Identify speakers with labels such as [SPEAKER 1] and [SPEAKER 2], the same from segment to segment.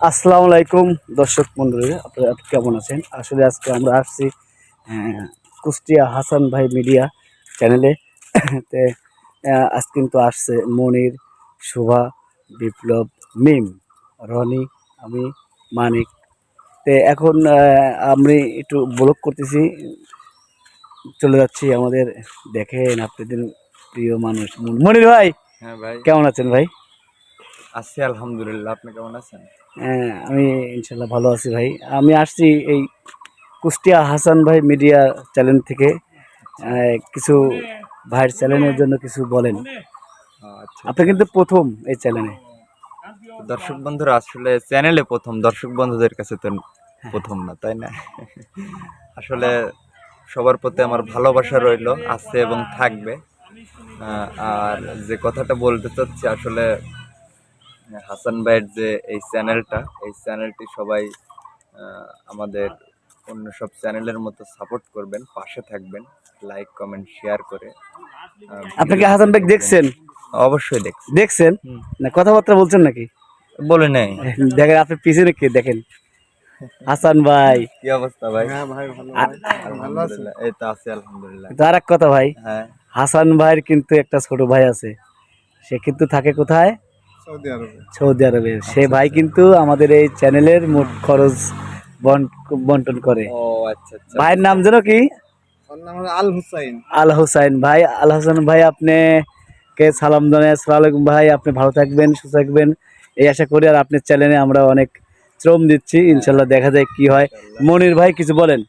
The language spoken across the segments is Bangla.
[SPEAKER 1] আসসালামু আলাইকুম দর্শক মন্ডলী আপনারা কেমন আছেন? আসলে আজকে আমরা আসছি কুষ্টিয়া হাসান ভাই মিডিয়া চ্যানেলে। তে আজ কিন্তু আসছে মনির শোভা বিপ্লব মিম রনি আমি মানিক। তে এখন আমি একটু ব্লগ করতেছি। চলে যাচ্ছি আমাদের দেখেন আপনাদের প্রিয় মানুষ। মনির ভাই
[SPEAKER 2] হ্যাঁ ভাই।
[SPEAKER 1] কেমন আছেন ভাই?
[SPEAKER 2] আছি আলহামদুলিল্লাহ। আপনি কেমন আছেন?
[SPEAKER 1] হ্যাঁ আমি ইনশাল্লাহ ভালো আছি ভাই। আমি আসছি এই কুষ্টিয়া হাসান ভাই মিডিয়া চ্যানেল থেকে কিছু ভাইয়ের চ্যানেলের জন্য কিছু বলেন।
[SPEAKER 2] আচ্ছা।
[SPEAKER 1] আপনি কিন্তু প্রথম এই চ্যানেলে
[SPEAKER 2] দর্শক বন্ধুরা আসলে চ্যানেলে প্রথম দর্শক বন্ধুদের কাছে তো প্রথম না তাই না? আসলে সবার প্রতি আমার ভালোবাসা রইল আছে এবং থাকবে। আর যে কথাটা বলতে চাচ্ছি আসলে হাসান ভাইয়ের যে এই চ্যানেলটা এই চ্যানেলটি সবাই আহ, আমাদের অন্য সব চ্যানেলের মতো সাপোর্ট করবেন পাশে থাকবেন লাইক কমেন্ট শেয়ার করে।
[SPEAKER 1] আপনি কি হাসান ভাই দেখছেন?
[SPEAKER 2] অবশ্যই দেখছি।
[SPEAKER 1] দেখছেন? না কথাবার্তা বলছেন নাকি?
[SPEAKER 2] বলে নেই।
[SPEAKER 1] দেখেন আপনি পিছনে কে দেখেন? হাসান ভাই।
[SPEAKER 2] কি অবস্থা ভাই?
[SPEAKER 1] আর-
[SPEAKER 2] আলহামদুলিল্লাহ এই তো আছে আলহামদুলিল্লাহ।
[SPEAKER 1] তো আর এক কথা ভাই
[SPEAKER 2] হ্যাঁ।
[SPEAKER 1] হাসান ভাইয়ের কিন্তু একটা ছোট ভাই আছে। সে কিন্তু থাকে কোথায়?
[SPEAKER 3] সৌদি আরবে।
[SPEAKER 1] সৌদি আরবে। সে ভাই কিন্তু আমাদের এই চ্যানেলের মোট খরচ বন্ট- বন্টন করে।
[SPEAKER 2] ও আচ্ছা আচ্ছা।
[SPEAKER 1] ভাইয়ের নাম যেন কি?
[SPEAKER 3] আল হুসাইন।
[SPEAKER 1] আল হোসাইন। ভাই আল হোসেন ভাই আপনি কে? সালাম জানাই আসসালামু ভাই। আপনি ভালো থাকবেন সুস্থ থাকবেন। এই আশা করি আর আপনার চ্যানেলে আমরা অনেক শ্রম দিচ্ছি। ইনশাল্লাহ দেখা যায় কি হয়। মনির ভাই কিছু বলেন।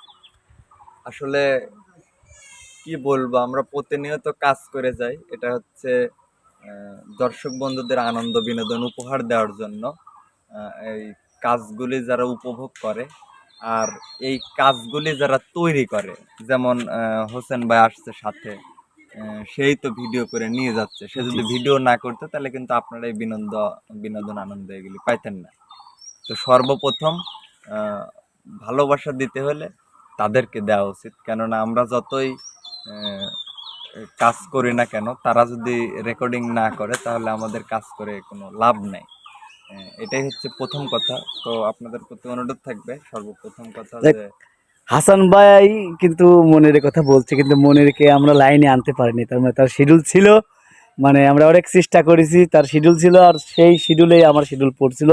[SPEAKER 2] আসলে কি বলব আমরা প্রতিনিয়ত কাজ করে যাই। এটা হচ্ছে দর্শক বন্ধুদের আনন্দ বিনোদন উপহার দেওয়ার জন্য এই কাজগুলি যারা উপভোগ করে আর এই কাজগুলি যারা তৈরি করে যেমন হোসেন ভাই আসছে সাথে সেই তো ভিডিও করে নিয়ে যাচ্ছে। সে যদি ভিডিও না করতো তাহলে কিন্তু আপনারা এই বিনোদন বিনোদন আনন্দ এগুলি পাইতেন না। তো সর্বপ্রথম ভালোবাসা দিতে হলে তাদেরকে দেওয়া উচিত। কেননা আমরা যতই কাজ করি না কেন তারা যদি রেকর্ডিং না করে তাহলে আমাদের কাজ করে কোনো লাভ নেই। এটাই হচ্ছে প্রথম কথা। তো আপনাদের প্রতি অনুরোধ থাকবে সর্বপ্রথম কথা যে
[SPEAKER 1] হাসান ভাই কিন্তু মনির কথা বলছে কিন্তু মনিরকে আমরা লাইনে আনতে পারিনি তার মানে তার শিডিউল ছিল মানে আমরা অনেক চেষ্টা করেছি তার শিডিউল ছিল আর সেই শিডিউলেই আমার শিডিউল পড়ছিল।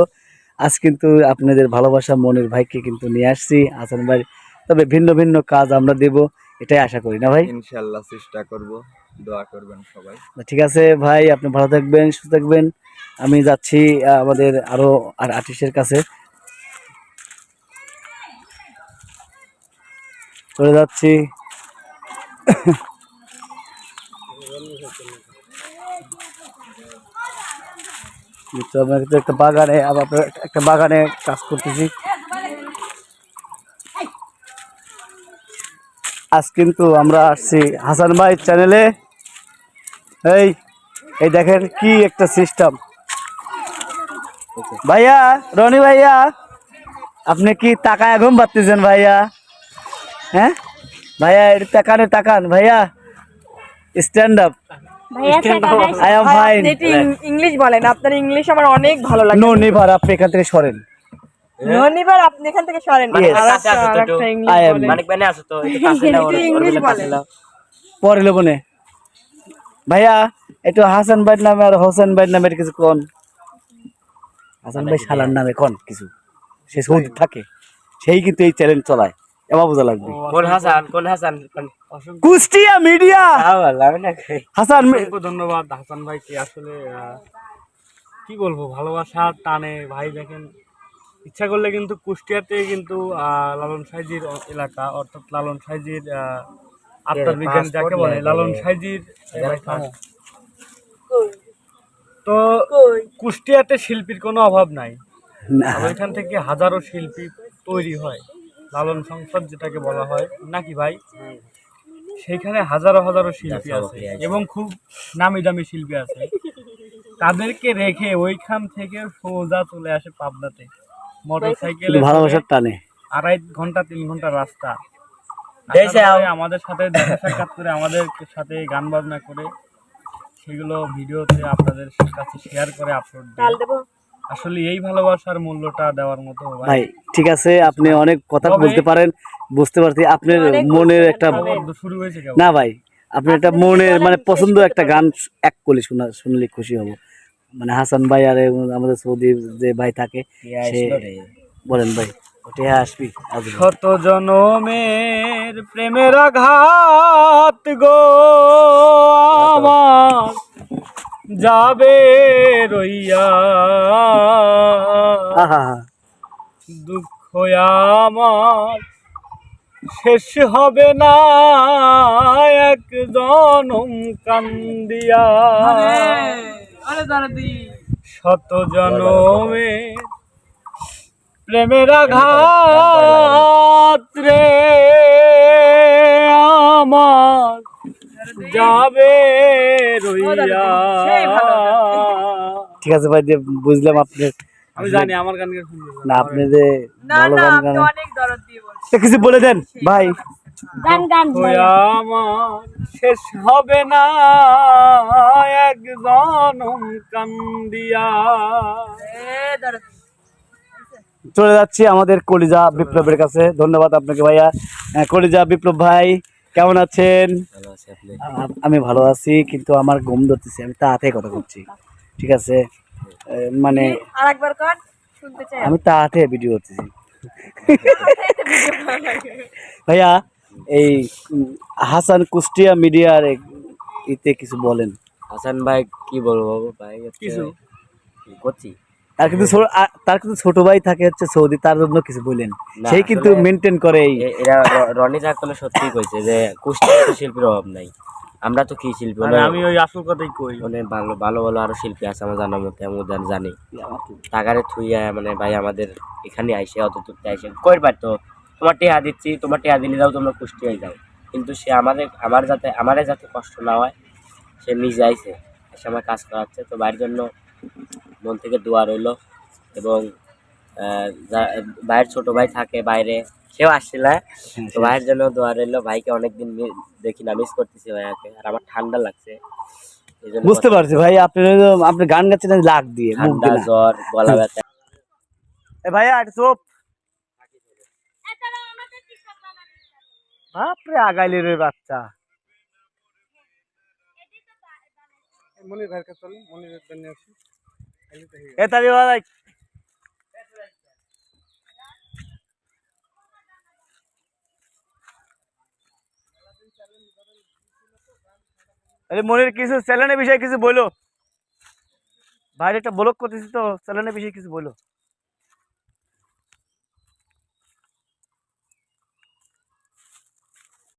[SPEAKER 1] আজ কিন্তু আপনাদের ভালোবাসা মনির ভাইকে কিন্তু নিয়ে আসছি হাসান ভাই তবে ভিন্ন ভিন্ন কাজ আমরা দেব। এটাই আশা করি না ভাই?
[SPEAKER 2] ইনশাল্লাহ চেষ্টা করব দোয়া করবেন সবাই।
[SPEAKER 1] ঠিক আছে ভাই আপনি ভালো থাকবেন সুস্থ থাকবেন। আমি যাচ্ছি আমাদের আরও আর আর্টিস্টের কাছে। চলে যাচ্ছি। কিন্তু একটা বাগানে আবার আপনার একটা বাগানে কাজ করতেছি। আজ কিন্তু আমরা আসছি হাসান ভাই চ্যানেলে। এই এই দেখেন কি একটা সিস্টেম ভাইয়া রনি ভাইয়া আপনি কি টাকা এখন পাচ্ছেন ভাইয়া? হ্যাঁ? ভাইয়া একটু তাকানে তাকান। ভাইয়া স্ট্যান্ড আপ
[SPEAKER 4] ভাইয়া
[SPEAKER 1] I am
[SPEAKER 4] ভাই,
[SPEAKER 1] fine.
[SPEAKER 4] আপনি একটু ইং- ইংলিশ বলেন আপনার ইংলিশ আমার অনেক ভালো লাগে।
[SPEAKER 1] নো নিভার আপনি এখান থেকে সরেন।
[SPEAKER 4] আপনি এখান থেকে সরেন।
[SPEAKER 5] ভাই তো
[SPEAKER 4] ইংলিশ
[SPEAKER 5] বলে
[SPEAKER 4] বলেন।
[SPEAKER 5] নাও।
[SPEAKER 1] পরে লোবনে ভাইয়া একটু হাসান ভাই নামে আর হোসেন ভাই নামের কিছু কোন? হাসান ভাই শালার নামে কোন কিছু? সে সৌদি থাকে। সেই কিন্তু এই চ্যালেঞ্জ চলায়। এবার বোঝা লাগবে।
[SPEAKER 5] কোন হাসান কোন হাসান?
[SPEAKER 1] কুষ্টিয়া মিডিয়া। হাসান
[SPEAKER 6] ধন্যবাদ হাসান ভাইকে। আসলে কি বলব ভালোবাসা টানে। ভাই দেখেন ইচ্ছা করলে কিন্তু কুষ্টিয়াতে কিন্তু আহ, লালন সাইজির এলাকা অর্থাৎ লালন সাইজির আত্মার বিজ্ঞান যাকে বলে লালন সাইজির তো কুষ্টিয়াতে শিল্পীর কোনো অভাব নাই। ওইখান থেকে হাজারো শিল্পী তৈরি হয় লালন সংসদ যেটাকে বলা হয় নাকি ভাই? সেইখানে হাজারো হাজারো শিল্পী আছে এবং খুব নামি দামি শিল্পী আছে। তাদেরকে রেখে ওইখান থেকে সোজা চলে আসে পাবনাতে।
[SPEAKER 1] ভালোবাসার টানে।
[SPEAKER 6] আড়াই ঘণ্টা তিন ঘণ্টা রাস্তা। আমাদের সাথে দেখা সাক্ষাৎ করে আমাদের সাথে গান বাজনা করে সেগুলো ভিডিওতে আপনাদের কাছে শেয়ার করে আপলোড আসলে এই ভালোবাসার মূল্যটা দেওয়ার মতো ভাই
[SPEAKER 1] ঠিক আছে আপনি অনেক কথা বলতে পারেন বুঝতে পারছি আপনার মনের একটা
[SPEAKER 6] শুরু হয়েছে
[SPEAKER 1] না ভাই আপনি একটা মনের মানে পছন্দ একটা গান এক কলি শোনা শুনলে খুশি হব। মানে হাসান ভাই আর আমাদের সৌদি যে ভাই থাকে সে বলেন ভাই ওটা আসবি।
[SPEAKER 6] শত জনমের প্রেমের আঘাত গো আমার যাবে রইয়া।
[SPEAKER 1] আহা
[SPEAKER 6] দুঃখ আমার শেষ হবে না এক জনম কান্দিয়া শত জনমে প্রেমের আঘাত রে আমার যাবে রইয়া।
[SPEAKER 1] ঠিক আছে ভাই দিয়ে বুঝলাম আপনি
[SPEAKER 6] আমি জানি আমার গান
[SPEAKER 1] না আপনি যে ভালো গান
[SPEAKER 4] আপনি
[SPEAKER 1] গান
[SPEAKER 4] অনেক দরদ দিয়ে বলছেন।
[SPEAKER 1] কিছু বলে দেন ভাই।
[SPEAKER 4] গান গান
[SPEAKER 6] আমার শেষ হবে না এক জনম কান্দিয়া।
[SPEAKER 1] চলে যাচ্ছি আমাদের কলিজা বিপ্লবের কাছে। ধন্যবাদ আপনাকে ভাইয়া। কলিজা বিপ্লব ভাই কেমন আছেন? আমি ভালো আছি কিন্তু আমার ঘুম ধরতেছে আমি তাড়াতাড়ি কথা বলছি। ঠিক আছে? মানে আমি তাড়াতাড়ি ভিডিও করতেছি। ভাইয়া এই হাসান কুষ্টিয়া মিডিয়ার ইতে কিছু বলেন।
[SPEAKER 5] হাসান ভাই কি বলব ভাই
[SPEAKER 6] কিছু।
[SPEAKER 5] করছি
[SPEAKER 1] তার কিন্তু তার কিন্তু ছোট ভাই থাকে হচ্ছে সৌদি তার জন্য কিছু বলেন। সেই কিন্তু মেনটেন করে এই।
[SPEAKER 5] এরা রনি চাকলে সত্যি কইছে যে কুষ্টিয়া শিল্পীর অভাব নাই। আমরা তো কি শিল্পী?
[SPEAKER 6] মানে
[SPEAKER 5] মানে
[SPEAKER 6] আমি ওই আসল কথাই কই।
[SPEAKER 5] মানে ভালো ভালো ভালো আরও শিল্পী আছে আমার জানার মতে আমি জানি। টাকারে থুইয়া মানে ভাই আমাদের এখানে আইসে অত দূরতে আইসে কই পারতো তোমার টেহা দিচ্ছি তোমার টেহা দিলে যাও তোমরা কুষ্টিয়ায় যাও। কিন্তু সে আমাদের আমার যাতে আমারে যাতে কষ্ট না হয় সে নিজে আইসে এসে আমার কাজ করাচ্ছে। তো বাড়ির জন্য মন থেকে দোয়া রইল এবং ভাইয়ের ছোট ভাই থাকে বাইরে সেও আসছিল হ্যাঁ? তো ভাইয়ের জন্য দোয়া রইল। ভাইকে অনেকদিন দেখি না মিস করতেছি ভাইয়াকে। আর আমার ঠান্ডা লাগছে
[SPEAKER 1] বুঝতে পারছি ভাই আপনি আপনি গান গাচ্ছেন লাগ দিয়ে
[SPEAKER 5] ঠান্ডা জ্বর গলা ব্যথা।
[SPEAKER 1] ভাইয়া চুপ। বাপরে আগাইলে রে বাচ্চা।
[SPEAKER 3] মনির ভাইয়ের কাছে চলেন আসি।
[SPEAKER 1] এ ভাই। আরে মনের কিছু চ্যানেলের বিষয়ে কিছু বলো। ভাই একটা ব্লক করতেছি তো চ্যানেলের বিষয়ে কিছু বলো।